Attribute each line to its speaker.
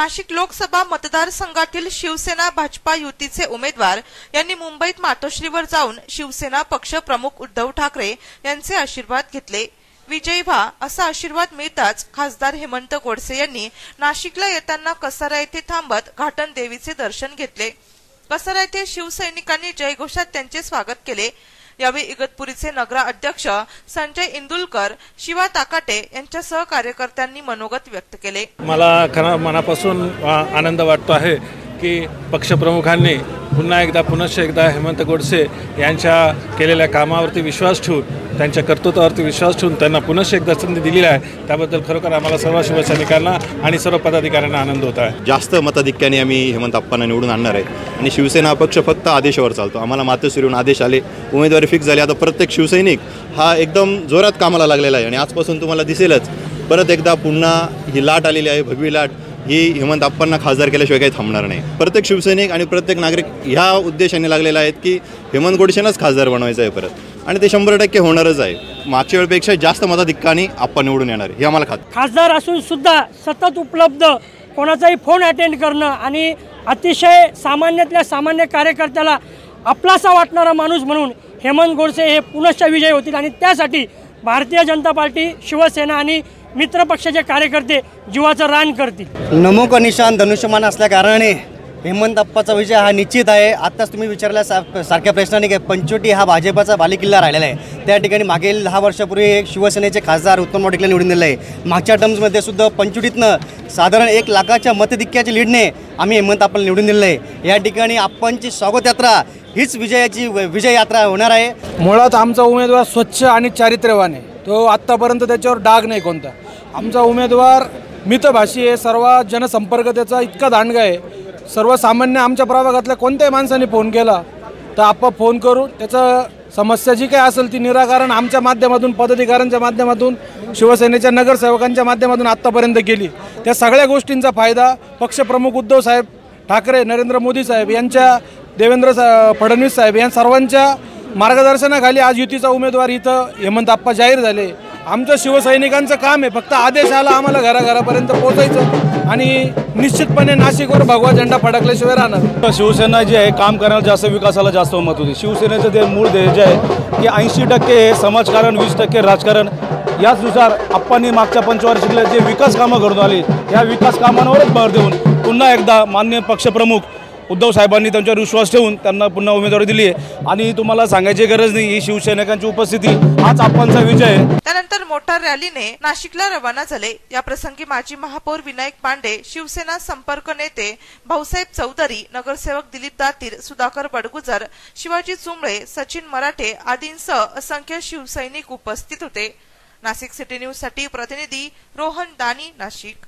Speaker 1: नाशिक लोकसभा मतदारसंघातील शिवसेना भाजपा युतीचे उमेदवार यांनी मुंबईत मातोश्रीवर जाऊन शिवसेना पक्ष प्रमुख उद्धव ठाकरे यांचे आशीर्वाद घेतले. विजयी व्हा असा आशीर्वाद मिळताच खासदार हेमंत गोडसे यांनी नाशिकला येताना कसारा येथे थांबत घाटन देवीचे दर्शन घेतले. कसारा येथे शिवसैनिकांनी जयघोषात त्यांचे स्वागत केले. यावेळी इगतपुरीचे नगरा अध्यक्ष संजय इंदुलकर शिवा ताकाटे यांच्या कार्यकर्त्यांनी मनोगत व्यक्त केले.
Speaker 2: मला खरा मनापासून आनंद वाटतो आहे. की पक्षप्रमुखांनी पुन्हा एकदा पुनश्च एकदा हेमंत गोडसे यांच्या केलेल्या कामावरती विश्वास ठेवून त्यांच्या कर्तृत्वावरती विश्वास ठेवून त्यांना पुनश्च एकदा संधी दिलेली आहे. त्याबद्दल खरोखर आम्हाला सर्व शिवसैनिकांना आणि सर्व पदाधिकाऱ्यांना आनंद होत आहे.
Speaker 3: जास्त मताधिक्याने आम्ही हेमंत अप्पांना निवडून आणणार आहे. आणि शिवसेना पक्ष फक्त आदेशावर चालतो. आम्हाला मातोश्रीहून आदेश आले. उमेदवारी फिक्स झाली. आता प्रत्येक शिवसैनिक हा एकदम जोरात कामाला लागलेला आहे. आणि आजपासून तुम्हाला दिसेलच. परत एकदा पुन्हा ही लाट आलेली आहे. भगवी लाट. ही हेमंत आप्पांना खासदार केल्याशिवाय काही थांबणार नाही. प्रत्येक शिवसैनिक आणि प्रत्येक नागरिक ह्या उद्देशाने लागलेला आहेत की हेमंत गोडसेंनाच खासदार बनवायचं आहे परत. आणि ते शंभर टक्के होणारच आहे. मागच्या वेळेपेक्षा जास्त मताधिक्कानी आप्पा निवडून येणार आहे हे आम्हाला खात
Speaker 4: खासदार असून सुद्धा सतत उपलब्ध कोणाचाही फोन अटेंड करणं आणि अतिशय सामान्यातल्या सामान्य कार्यकर्त्याला आपलासा वाटणारा माणूस म्हणून हेमंत गोडसे हे पुनश्च विजय होतील आणि त्यासाठी भारतीय जनता पार्टी शिवसेना आणि मित्र पक्षाचे कार्यकर्ते जीवाचं रान करतील.
Speaker 5: नमो निशान धनुष्यमान असल्या कारणाने हेमंत अप्पाचा विजय हा निश्चित आहे. आत्ताच तुम्ही विचारल्या सा सारख्या प्रश्नाने की पंचोटी हा भाजपाचा बालेकिल्ला राहिलेला आहे. त्या ठिकाणी मागील दहा वर्षापूर्वी एक शिवसेनेचे खासदार उत्तम टिकले निवडून दिले आहे. मागच्या टर्म्समध्ये सुद्धा पंचोटीतनं साधारण एक लाखाच्या मतधिक्याच्या लीडने आम्ही हेमंत अप्पाला निवडून दिलेलं आहे. या ठिकाणी आपणची स्वागत यात्रा हीच विजयाची विजय यात्रा होणार आहे.
Speaker 6: मुळात आमचा उमेदवार स्वच्छ आणि चारित्र्यवान आहे. तो आत्तापर्यंत त्याच्यावर डाग नाही कोणता. आमचा उमेदवार मितभाषी आहे सर्व जनसंपर्क त्याचा इतका दांडगा आहे. सर्वसामान्य आमच्या प्रभागातल्या कोणत्याही माणसाने फोन केला तर आपण फोन करून त्याचं समस्या जी काय असेल ती निराकरण आमच्या माध्यमातून पदाधिकाऱ्यांच्या माध्यमातून शिवसेनेच्या नगरसेवकांच्या माध्यमातून आत्तापर्यंत केली. त्या सगळ्या गोष्टींचा फायदा पक्षप्रमुख उद्धव साहेब ठाकरे नरेंद्र मोदी साहेब यांच्या देवेंद्र सा फडणवीस साहेब या सर्वांच्या मार्गदर्शनाखाली आज युतीचा उमेदवार इथं हेमंत आप्पा जाहीर झाले. आमचं शिवसैनिकांचं काम आहे. फक्त आदेश आला आम्हाला घराघरापर्यंत पोहोचायचं. आणि निश्चितपणे नाशिकवर भगवा झेंडा फडकल्याशिवाय राहणार.
Speaker 7: शिवसेना जी आहे काम करण्याला जास्त विकासाला जास्त मत होती. शिवसेनेचं जे मूळ ध्येय जे आहे की ऐंशी टक्के हे समाजकारण वीस टक्के राजकारण याचनुसार आप्पांनी मागच्या पंचवार्षिकला जे विकास कामं घडून आली या विकास कामांवरच भर देऊन पुन्हा एकदा मान्य पक्षप्रमुख उद्धव साहेबांनी त्यांच्यावर विश्वास ठेवून त्यांना पुन्हा उमेदवारी दिली आहे. आणि तुम्हाला सांगायची गरज नाही ही शिवसैनिकांची उपस्थिती. हाच आपणचा विजय आहे.
Speaker 1: त्यानंतर मोठ्या रॅलीने नाशिकला रवाना झाले. या प्रसंगी माजी महापौर विनायक पांडे शिवसेना संपर्क नेते भाऊसाहेब चौधरी नगरसेवक दिलीप दातीर सुधाकर बडगुजर शिवाजी चुंबळे सचिन मराठे आदींसह असंख्य शिवसैनिक उपस्थित होते. नाशिक सिटी न्यूजसाठी प्रतिनिधी रोहन दानी नाशिक.